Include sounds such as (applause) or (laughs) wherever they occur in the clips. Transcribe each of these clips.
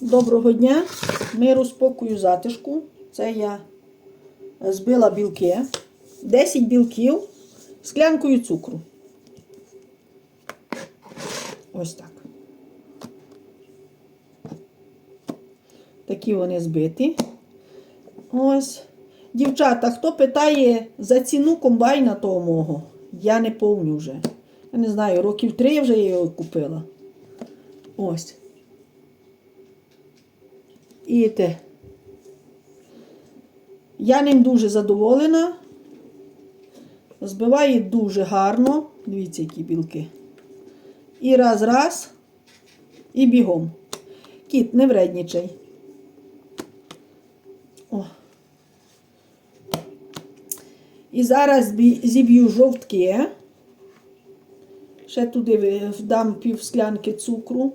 Доброго дня, миру, спокою, затишку. Це я збила білки. 10 білків склянкою цукру. Ось так. Такі вони збиті. Ось. Дівчата, хто питає за ціну комбайна того мого? Я не помню вже. Я не знаю, років три вже я його купила. Ось. І те. Я ним дуже задоволена. Збиває дуже гарно. Дивіться, які білки. І раз, раз, і бігом. Кіт, не вреднічай. О. І зараз зіб'ю жовтки. Ще туди вдам пів склянки цукру.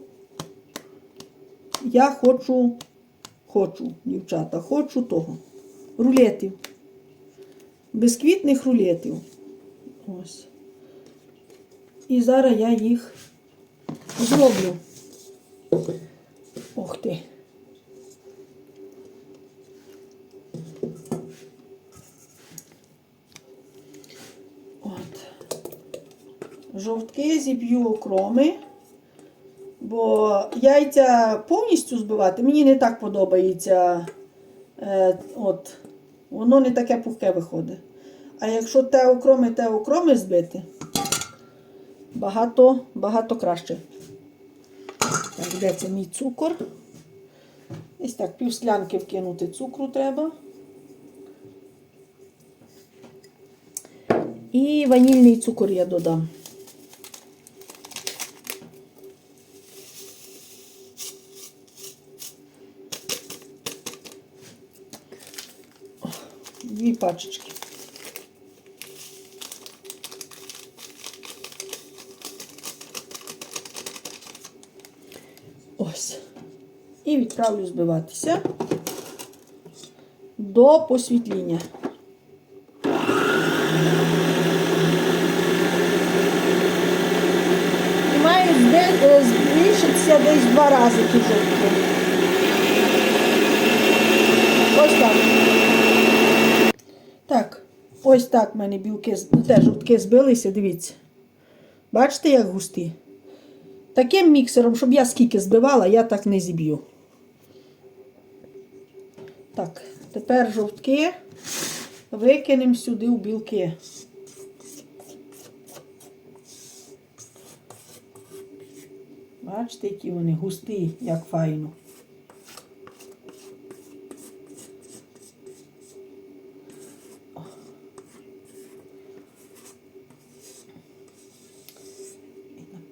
Я хочу, хочу, дівчата, хочу того. Рулетів. Бисквітних рулетів. Ось. І зараз я їх зроблю. Ох ти. От. Жовтки зіб'ю окроми. Бо яйця повністю збивати мені не так подобається. Е, от, воно не таке пухке виходить. А якщо те окроми, те окроми збити, багато, багато краще. Так, де це мій цукор? Ось так, пів склянки вкинути цукру треба. І ванільний цукор я додам. Пачечки. Ось. І відправлю збиватися до посвітління. І має збе- е, збільшитися десь в два рази ті жовтки. Ось так. Так, ось так в мене білки, з- теж жовтки збилися, дивіться. Бачите, як густі? Таким міксером, щоб я скільки збивала, я так не зіб'ю. Так, тепер жовтки викинемо сюди в білки. Бачите, які вони густі, як файно.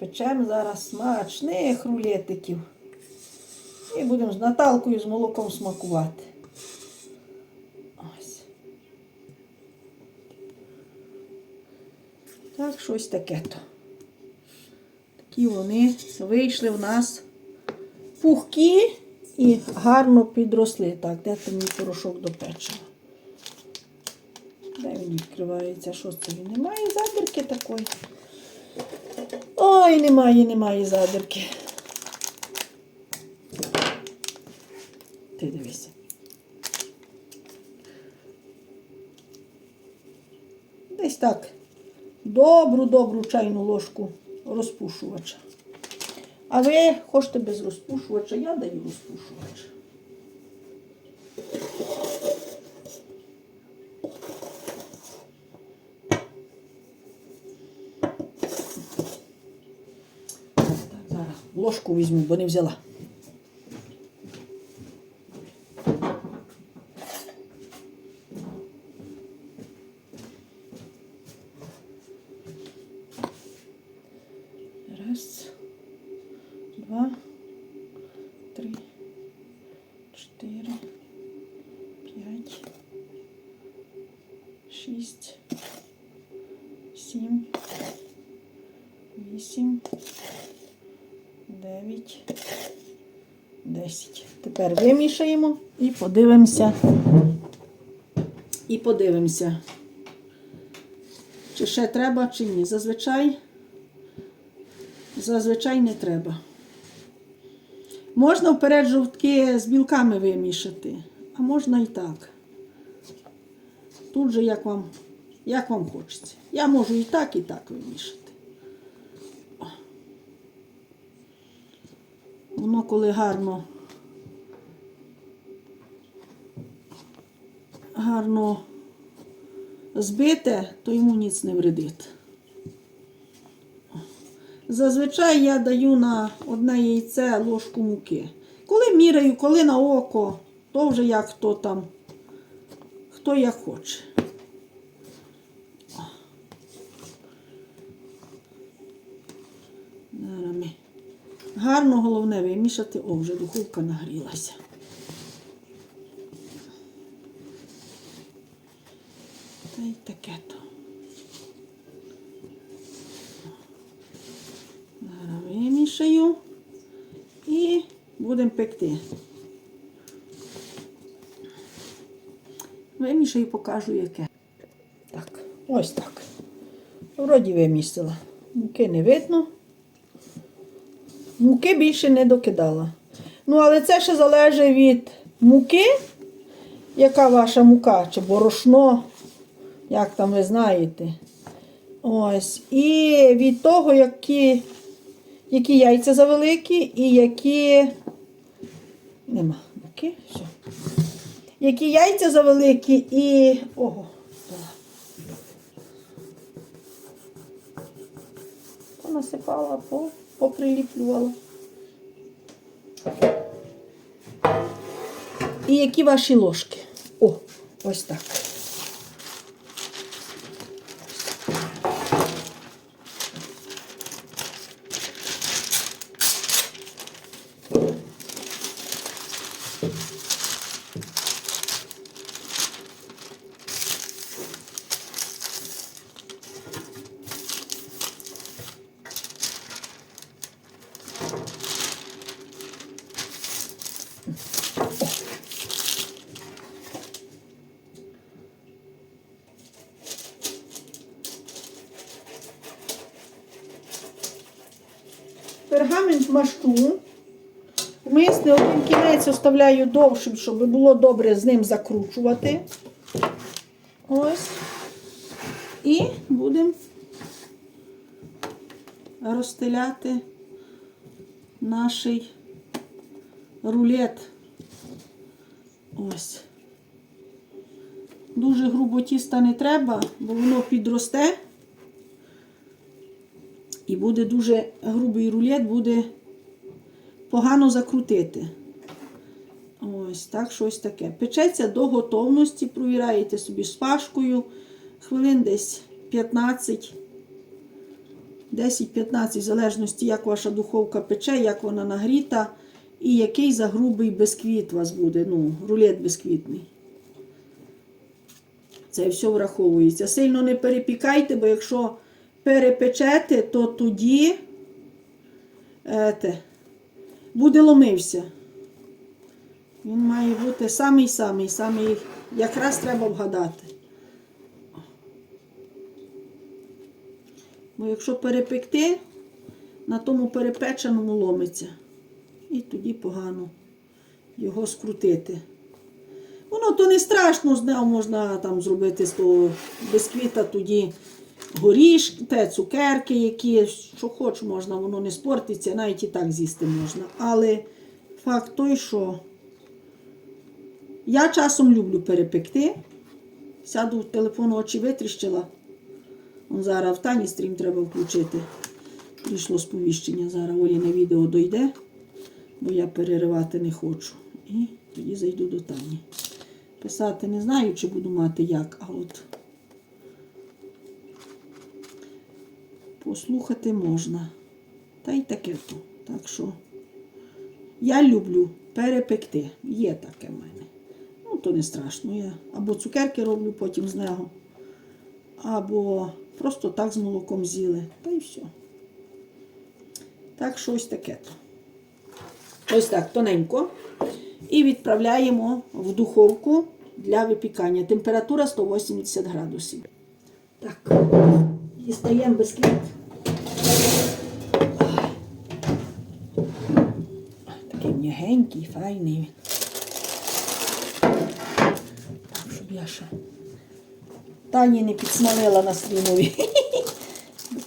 Печемо зараз смачних рулетиків. І будемо з Наталкою з молоком смакувати. Ось. Так, щось таке то. Такі вони вийшли в нас пухкі і гарно підросли. Так, де там мій порошок до печива? Де він відкривається? Що це він? Немає задірки такої. Ой, немає, немає задирки. Ти дивися. Десь так. Добру-добру чайну ложку розпушувача. А ви хочете без розпушувача, я даю розпушувач. Так, зараз ложку візьму, бо не взяла. Раз, два, три, чотири, 10. Тепер вимішаємо і подивимося. І подивимося, чи ще треба, чи ні. Зазвичай, зазвичай не треба. Можна вперед жовтки з білками вимішати, а можна і так. Тут же як вам, як вам хочеться. Я можу і так, і так вимішати. Воно коли гарно, гарно збите, то йому ніц не вредить. Зазвичай я даю на одне яйце ложку муки. Коли міряю, коли на око, то вже як хто там, хто як хоче. Гарно головне вимішати. О, вже духовка нагрілася. Та й таке то. Вимішаю і будемо пекти. Вимішаю, покажу яке. Так, ось так. Вроді вимісила. Муки не видно. Муки більше не докидала. Ну, але це ще залежить від муки, яка ваша мука, чи борошно, як там ви знаєте. Ось. І від того, які, які яйця завеликі і які. Нема муки. Все. Які яйця завеликі і. Ого. Понасипала, поприліплювала. І які ваші ложки? О, ось так. Пергамент. Мисне один кінець оставляю довшим, щоб було добре з ним закручувати. Ось. І будемо розстеляти наш рулет. Ось. Дуже грубо тіста не треба, бо воно підросте. І буде дуже грубий рулет, буде погано закрутити. Ось так, щось таке. Печеться до готовності, провіраєте собі шпажкою. Хвилин десь 15, 10-15, в залежності, як ваша духовка пече, як вона нагріта, і який загрубий бисквіт у вас буде. Ну, рулет бисквітний. Це все враховується. Сильно не перепікайте, бо якщо перепечете, то тоді ете, буде ломився. Він має бути самий-самий, самий, якраз треба вгадати. Бо якщо перепекти, на тому перепеченому ломиться. І тоді погано його скрутити. Воно то не страшно, з нього можна там зробити з того бисквіта тоді горішки, те, цукерки, які, що хоч можна, воно не спортиться, навіть і так з'їсти можна. Але факт той, що я часом люблю перепекти. Сяду в телефон очі витріщила. Он зараз в Тані стрім треба включити. Прийшло сповіщення. Зараз Олі на відео дойде, бо я переривати не хочу. І тоді зайду до Тані. Писати не знаю, чи буду мати як, а от послухати можна. Та й таке то. Так що я люблю перепекти. Є таке в мене. Ну, то не страшно. Я або цукерки роблю потім з нього, або просто так з молоком з'їли. Та й все. Так що ось таке то. Ось так, тоненько. І відправляємо в духовку для випікання. Температура 180 градусів. Так, дістаємо бисквіт. Такий м'ягенький. файний. Так, щоб я ще Тані не підсмалила на стрімові. (laughs)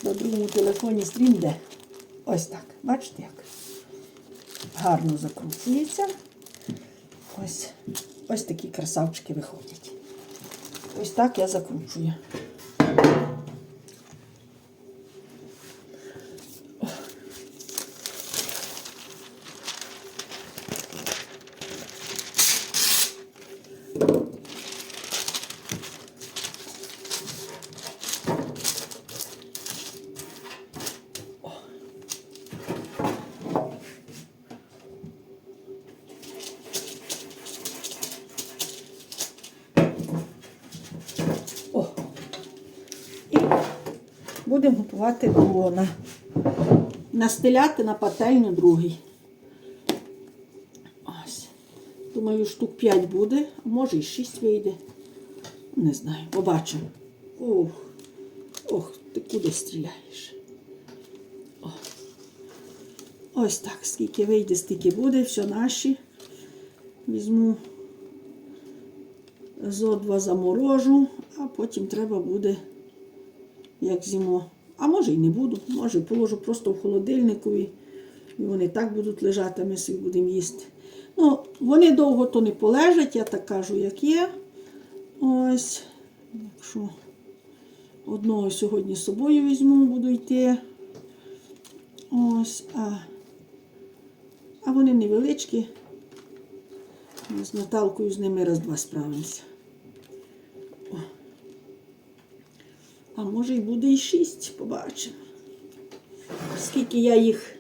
На другому телефоні стрім де. Ось так. Бачите як? Гарно закручується. Ось, ось такі красавчики виходять. Ось так я закручую. Будемо готувати до на, настеляти на пательню другий. Ось. Думаю, штук 5 буде, а може і 6 вийде. Не знаю, побачимо. Ох, ох, ти куди стріляєш? О. Ось так, скільки вийде, стільки буде, все наші. Візьму зо два заморожу, а потім треба буде, як зімо. А може і не буду, може положу просто в холодильникові. І вони так будуть лежати, а ми собі будемо їсти. Ну, вони довго то не полежать, я так кажу, як є. Ось, якщо одного сьогодні з собою візьму, буду йти. Ось, а, а вони невеличкі. З Наталкою з ними раз-два справимося. А може й буде і шість, побачимо. Скільки я їх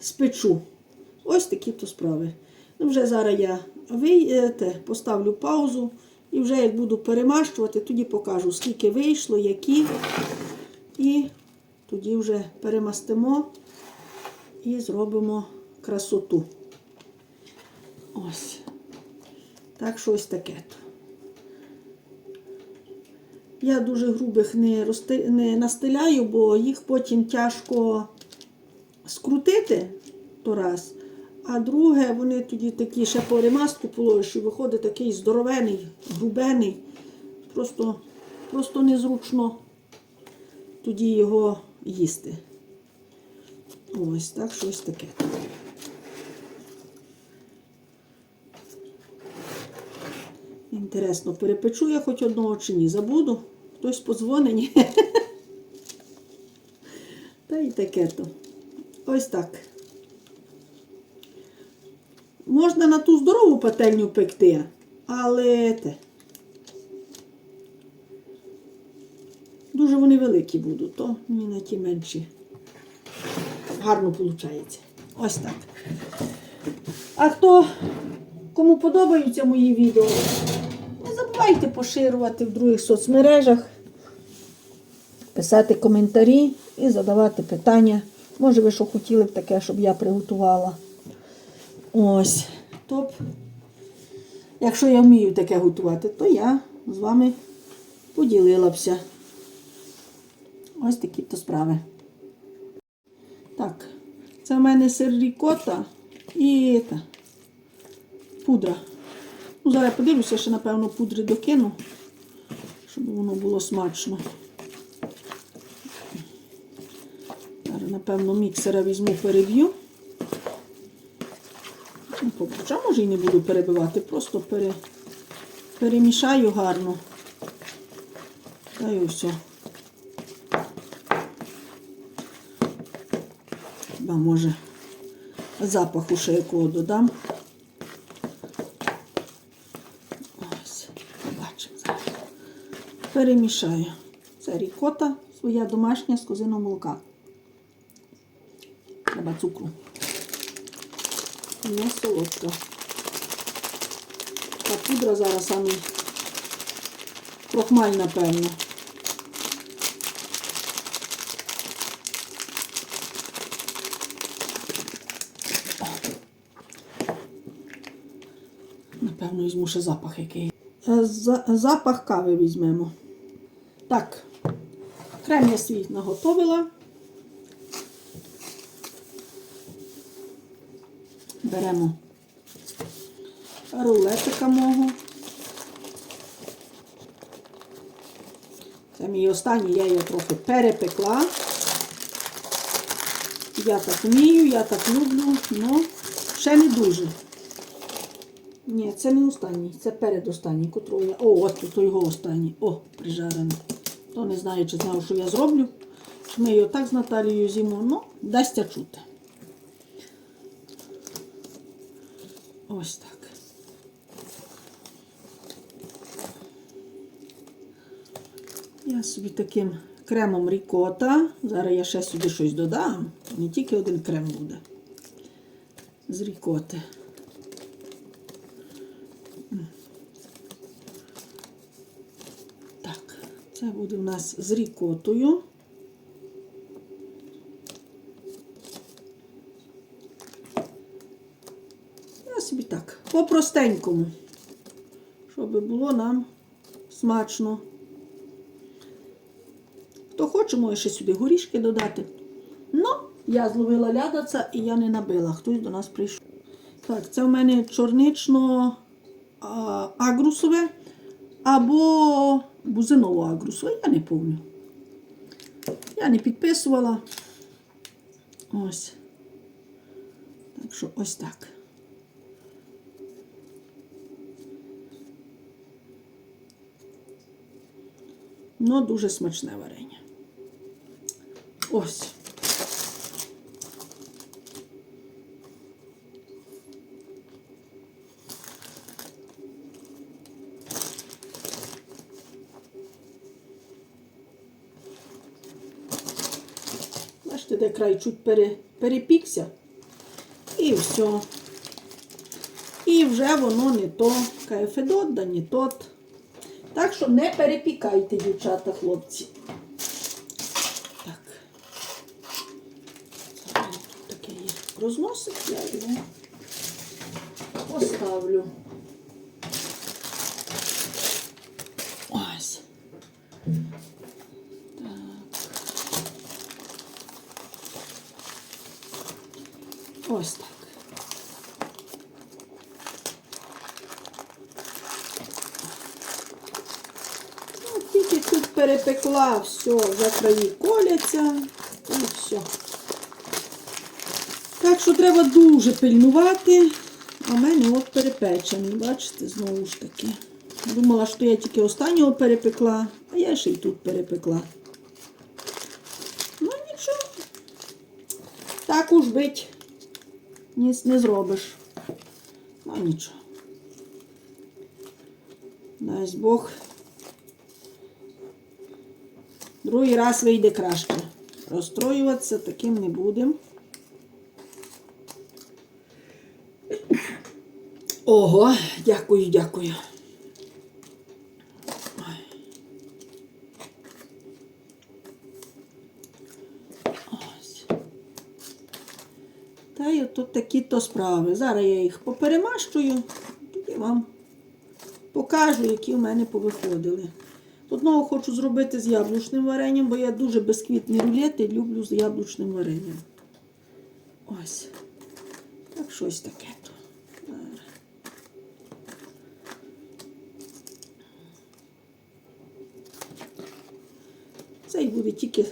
спечу. Ось такі то справи. Ну, вже зараз я вийти, поставлю паузу і вже як буду перемащувати, тоді покажу, скільки вийшло, які. І тоді вже перемастимо і зробимо красоту. Ось. Так що ось таке. то. Я дуже грубих не, розти... не настеляю, бо їх потім тяжко скрутити то раз. А друге, вони тоді такі ще по ремастку положиш, і виходить такий здоровений, грубений. Просто, просто незручно тоді його їсти. Ось так, щось таке. Інтересно, перепечу я хоч одного чи ні. Забуду. Хтось подзвонить. (laughs) Та й таке то. Ось так. Можна на ту здорову пательню пекти, але те. Дуже вони великі будуть, то мені на ті менші. Гарно виходить. Ось так. А хто кому подобаються мої відео, не забувайте поширювати в других соцмережах, писати коментарі і задавати питання. Може, ви що хотіли б таке, щоб я приготувала. Ось. Топ. Якщо я вмію таке готувати, то я з вами поділила бся. Ось такі то справи. Так, це в мене сир рікота і та, пудра. Ну, зараз подивлюся, ще, напевно, пудри докину, щоб воно було смачно. Зараз, напевно, міксера візьму, переб'ю. Ну, Хоча, може, і не буду перебивати, просто пере, перемішаю гарно. Та й все. Хіба може запаху ще якого додам. Ось, побачимо зараз. Перемішаю. Це рікота, своя домашня з козиного молока. Треба цукру. Не солодка. Та пудра зараз саме крохмаль, напевно. Напевно, візьму ще запах який. За- Запах кави візьмемо. Так, крем я свій наготовила. Беремо рулетика мого. Це мій останній, я його трохи перепекла. Я так вмію, я так люблю, але ще не дуже. Ні, це не останній, це передостанній, котрого я. О, от тут його останній. О, прижарений. То не знаю, чи знав, що я зроблю. Ми його так з Наталією з'їмо, ну, дасться чути. Ось так. Я собі таким кремом рікота. Зараз я ще сюди щось додам. Не тільки один крем буде. З рікоти. М. Так, це буде у нас з рікотою. Я собі так, по-простенькому, щоб було нам смачно. Хто хоче, може ще сюди горішки додати. Ну, я зловила лядаця і я не набила. Хтось до нас прийшов. Так, це в мене чорнично агрусове або бузиново агрусове, я не пам'ятаю. Я не підписувала. Ось. Так що ось так. Ну, дуже смачне варення. Ось. Бачите, де край чуть пере, перепікся. І все. І вже воно не то. Кафедот, да не тот. Так що не перепікайте, дівчата, хлопці. Так. Є розносик, я його поставлю. Ось. Так. Ось так. Ну, Тільки тут перепекла, все, вже краї коляться і все. Так що треба дуже пильнувати. А в мене от перепечений, бачите, знову ж таки. Думала, що я тільки останнього перепекла, а я ще й тут перепекла. Ну нічого. Так уж бить. Ніс не зробиш. Ну нічого. Дасть Бог. Другий раз вийде краще. Розстроюватися таким не будемо. Ого, дякую, дякую. Та й тут такі то справи. Зараз я їх поперемащую, тоді вам покажу, які в мене повиходили. Одного хочу зробити з яблучним варенням, бо я дуже безквітні рулети люблю з яблучним варенням. Ось. Так щось таке то. Цей буде тільки,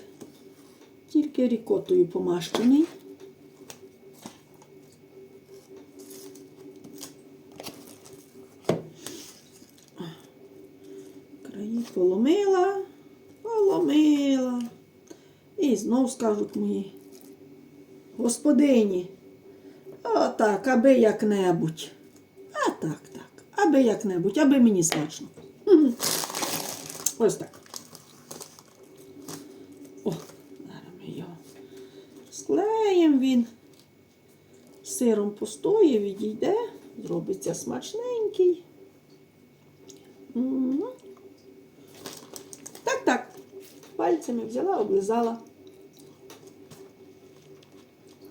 тільки рікотою помащений. Краї поломила, поломила. І знов скажуть мої господині. Отак, аби як-небудь. А так, так. Аби як-небудь, аби мені смачно. Ось так. О, зараз ми його склеїмо він. Сиром постоє, відійде, зробиться смачненький. Мгм. Так, так. Пальцями взяла, облизала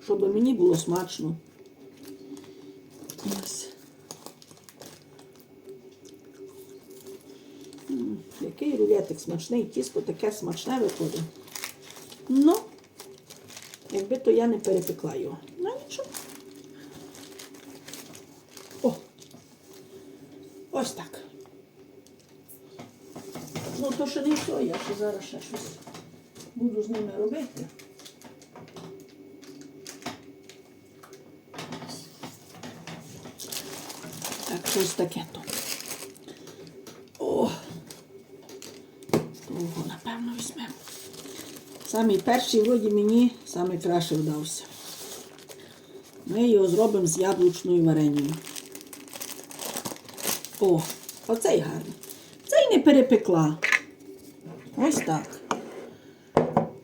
щоб мені було смачно. Ось. Який рулетик смачний, тісто таке смачне виходить. Ну, якби то я не перепекла його. Ну нічого. О! Ось так. Ну, то ще не все, я ще зараз ще щось буду з ними робити. Щось таке то. О! Того, напевно, візьмемо. Самий перший вроді мені саме краще вдався. Ми його зробимо з яблучною варенням. О, оцей гарний. Цей не перепекла. Ось так.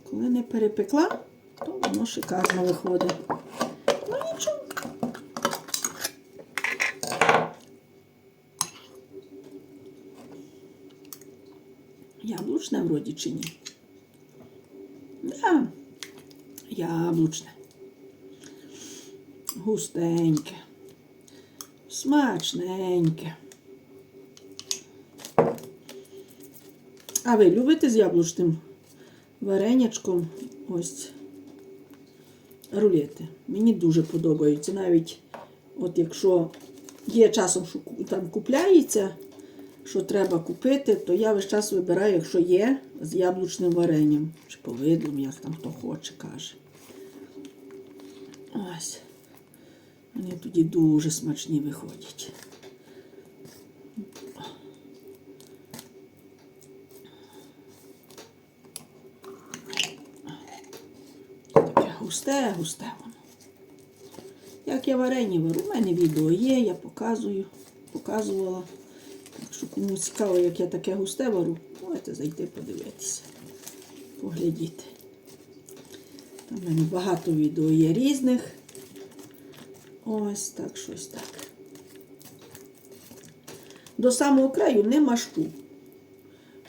Коли не перепекла, то воно шикарно виходить. Ну нічого. Яблучне вроді чи ні? Да. Яблучне. Густеньке. Смачненьке. А ви любите з яблучним варенячком ось рулети? Мені дуже подобаються. Навіть от якщо є часом, що там купляється, що треба купити, то я весь час вибираю, якщо є, з яблучним варенням. Чи повидлом, як там хто хоче, каже. Ось. Вони тоді дуже смачні виходять. Таке густе, густе воно. Як я варені вару, у мене відео є, я показую, показувала. Кому цікаво, як я таке густе вару, можете зайти подивитися, поглядіти. Там в мене багато відео є різних. Ось так, щось так. До самого краю не машу,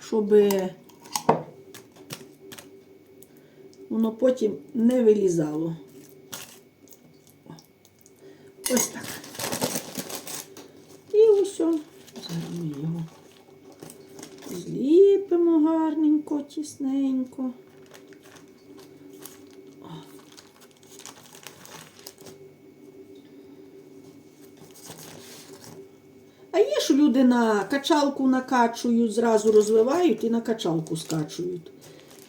щоб воно потім не вилізало. Ось так. І ось. о. Зараз ми його зліпимо тісненько. А є, що люди на качалку накачують, зразу розвивають і на качалку скачують.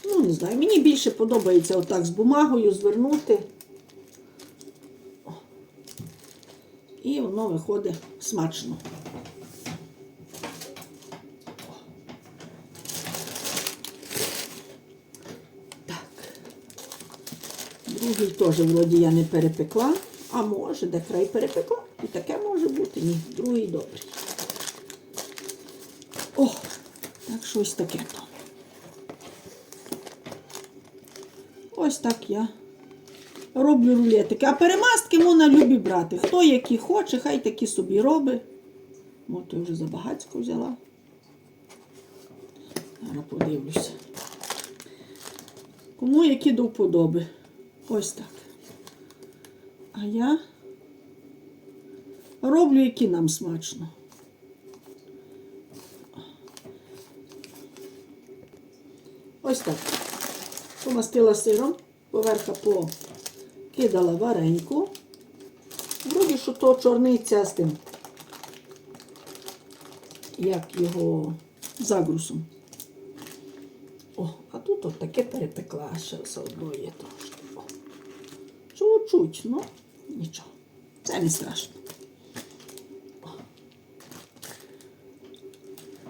Ну, не знаю, мені більше подобається отак з бумагою звернути. І воно виходить смачно. Другий теж вроді я не перепекла, а може, де край перепекла. І таке може бути. Ні, другий добрий. О, так щось таке то. Ось так я роблю рулетики. А перемастки можна любі брати. Хто які хоче, хай такі собі робить. От я вже забагацько взяла. Зараз подивлюся. Кому які до вподоби. Ось так. А я роблю, які нам смачно. Ось так. Помастила сиром, поверха покидала вареньку. Вроді, що то чорниця з тим, як його загрусом. О, а тут от таке перепекла, ще все одно є трошки. Чуть-чуть, ну нічого. Це не страшно.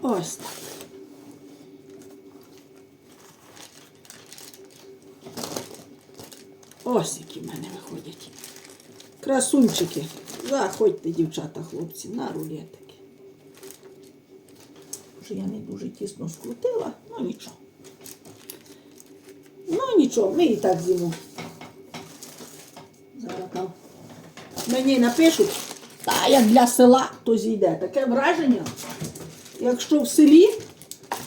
Ось так. Ось які в мене виходять. Красунчики. Заходьте, дівчата, хлопці, на рулетики. Вже я не дуже тісно скрутила, ну нічого. Ну нічого, ми і так з'їмо. Зараз там мені напишуть, та як для села, то зійде. Таке враження, якщо в селі,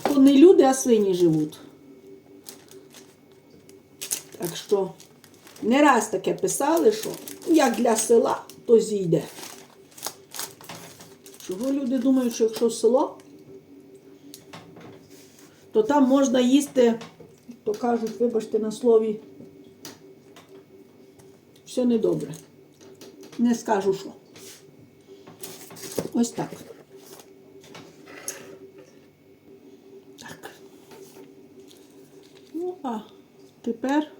то не люди, а свині живуть. Так що не раз таке писали, що як для села, то зійде. Чого люди думають, що якщо село, то там можна їсти, то кажуть, вибачте на слові, все недобре не скажу що. Ось так. Так. Ну, а тепер.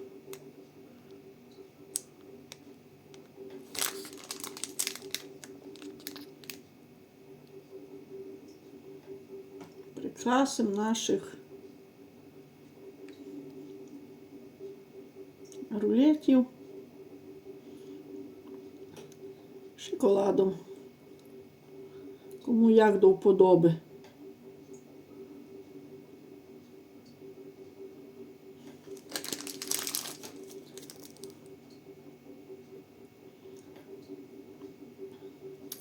Прикрасимо наших шоколадом. Кому як до вподоби.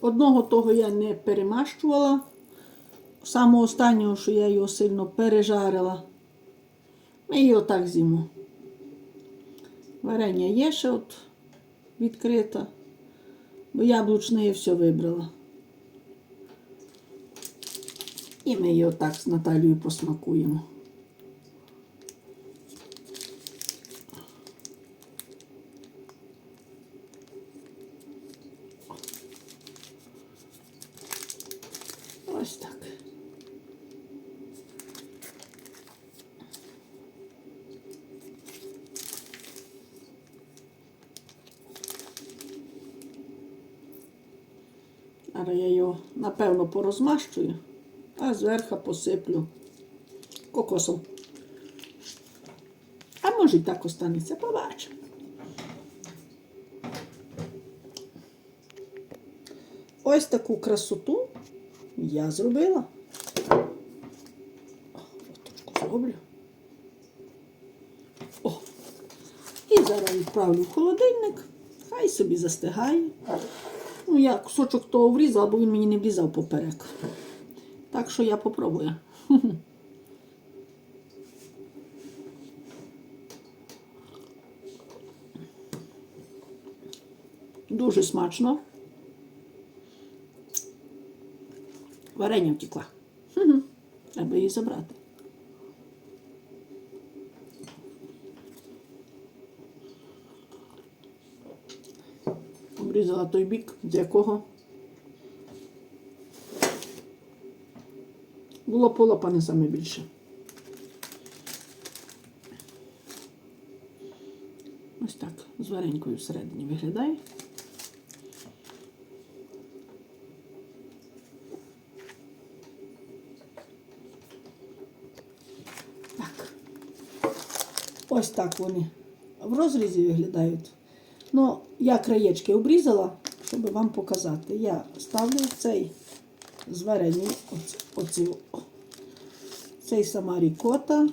Одного того я не перемащувала. Саме останнього, що я його сильно пережарила. Ми його так з'їмо. Варення є ще от відкрита, бо яблучне я все вибрала. І ми його так з Наталією посмакуємо. Ось так. Зараз я його порозмащую, а зверху посиплю кокосом. А може і так останеться, побачимо. Ось таку красоту я зробила. Зроблю. О. І зараз відправлю в холодильник. Хай собі застигає. Ну, я кусочок того врізала, бо він мені не влізав поперек. Так що я попробую. (laughs) Дуже смачно. Варення втекла. (laughs) Треба її забрати. Обрізала той бік, з якого було полопане саме більше. Ось так, з варенькою всередині виглядає. Так. Ось так вони в розрізі виглядають. Ну, я краєчки обрізала, щоб вам показати. Я ставлю цей з варенням, оці, оці, цей сама рікота,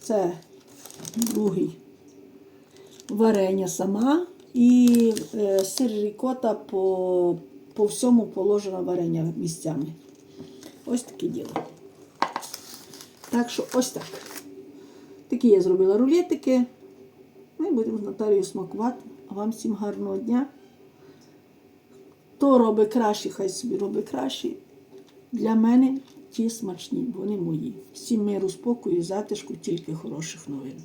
це другий варення сама і е, сир рікота по, по всьому положено варення місцями. Ось таке діло. Так що ось так. Такі я зробила рулетики. Ми будемо з Наталією смакувати. А вам всім гарного дня. Хто робить краще, хай собі робить краще. Для мене ті смачні, вони мої. Всім миру, спокою, затишку, тільки хороших новин.